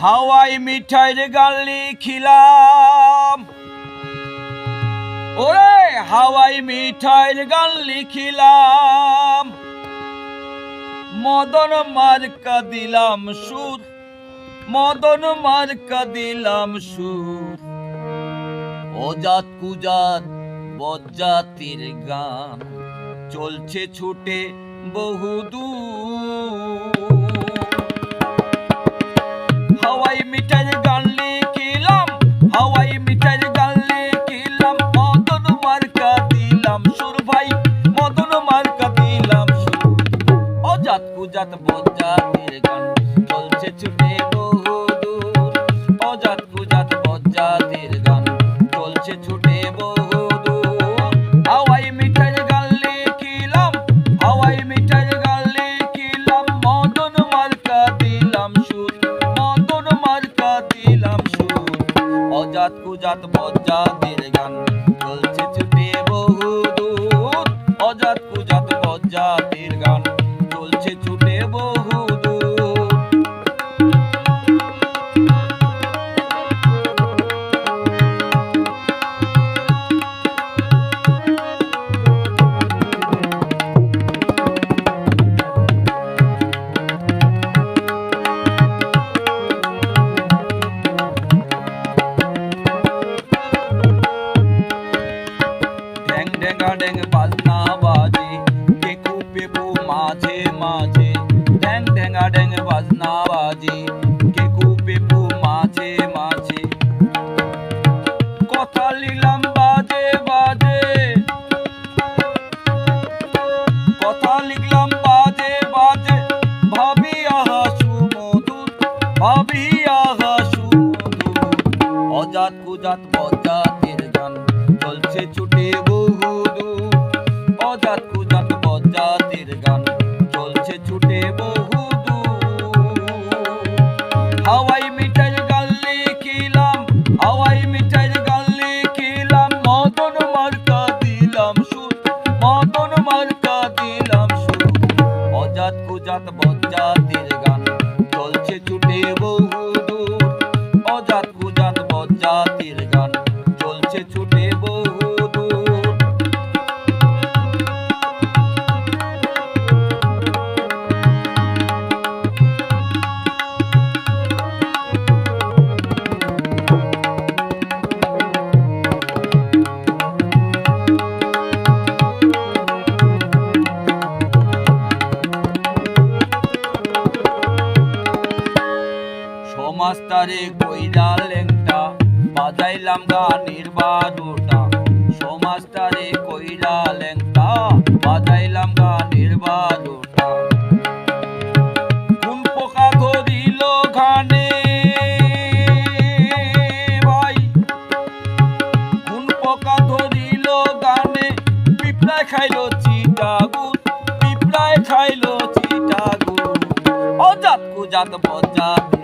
হাওয়াই মিঠাইর গালি খিলাম ওরে হাওয়াই মিঠাইর গান লিখিলাম। মদন মার্কা দিলাম সুর, মদন মার্কা দিলাম সুর। অজাত কুজাত বজ্জাতির গান, চলছে ছুটে বহুদূর। বুঝাত বুঝাত বোঝাতির অজাত কুজাত বজাতের গান চলছে ছুটে বহুদু অজাত কুজাত বজাতের গান চলছে ছুটে বহুদু বজ্জাতির গান। চলছে ছুটে বহু দূর অজাত কুজাত বজ্জাতির গান। রে কইরা লেংটা, বাজাইলাম গানের বারোটা সমাজটা রে কইরা লেংটা, বাজাইলাম গানের বারোটা পোকা ধরিল ঘানে, ভাই। কোন পোকা ধরিল গানে খাইল পিঁপড়ায় খাইল অজাত কুজাত বজাত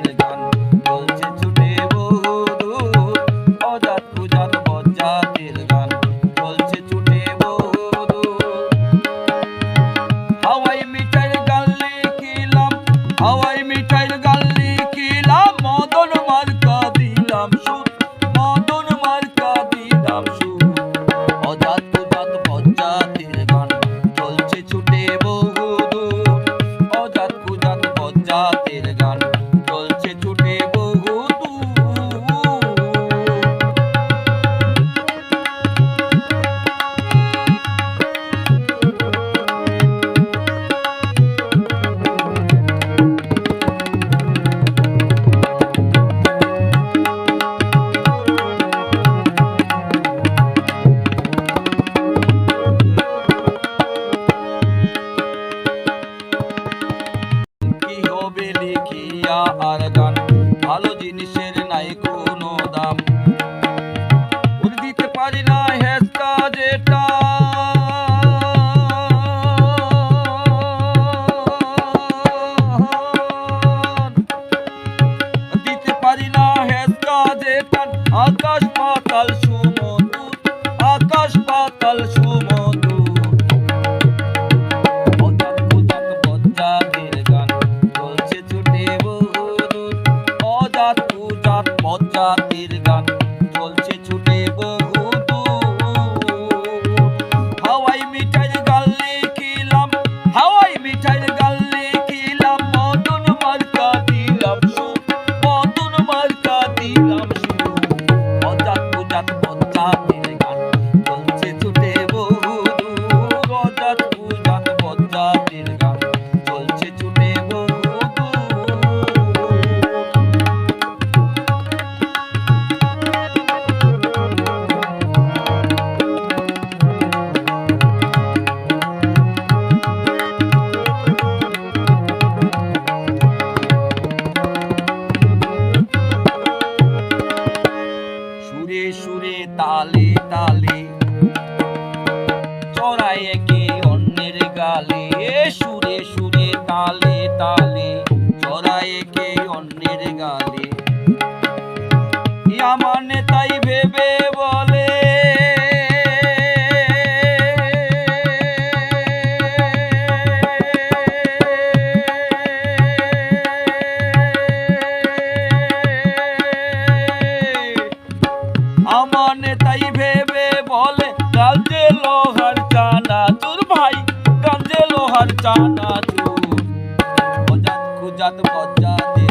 সবাই মিট তালে তালে। চড়াই একে অন্যের গালে? সুরে সুরে তালে তালে। চড়াই একে অন্যের গালে? আমার জাত গজ্জাতি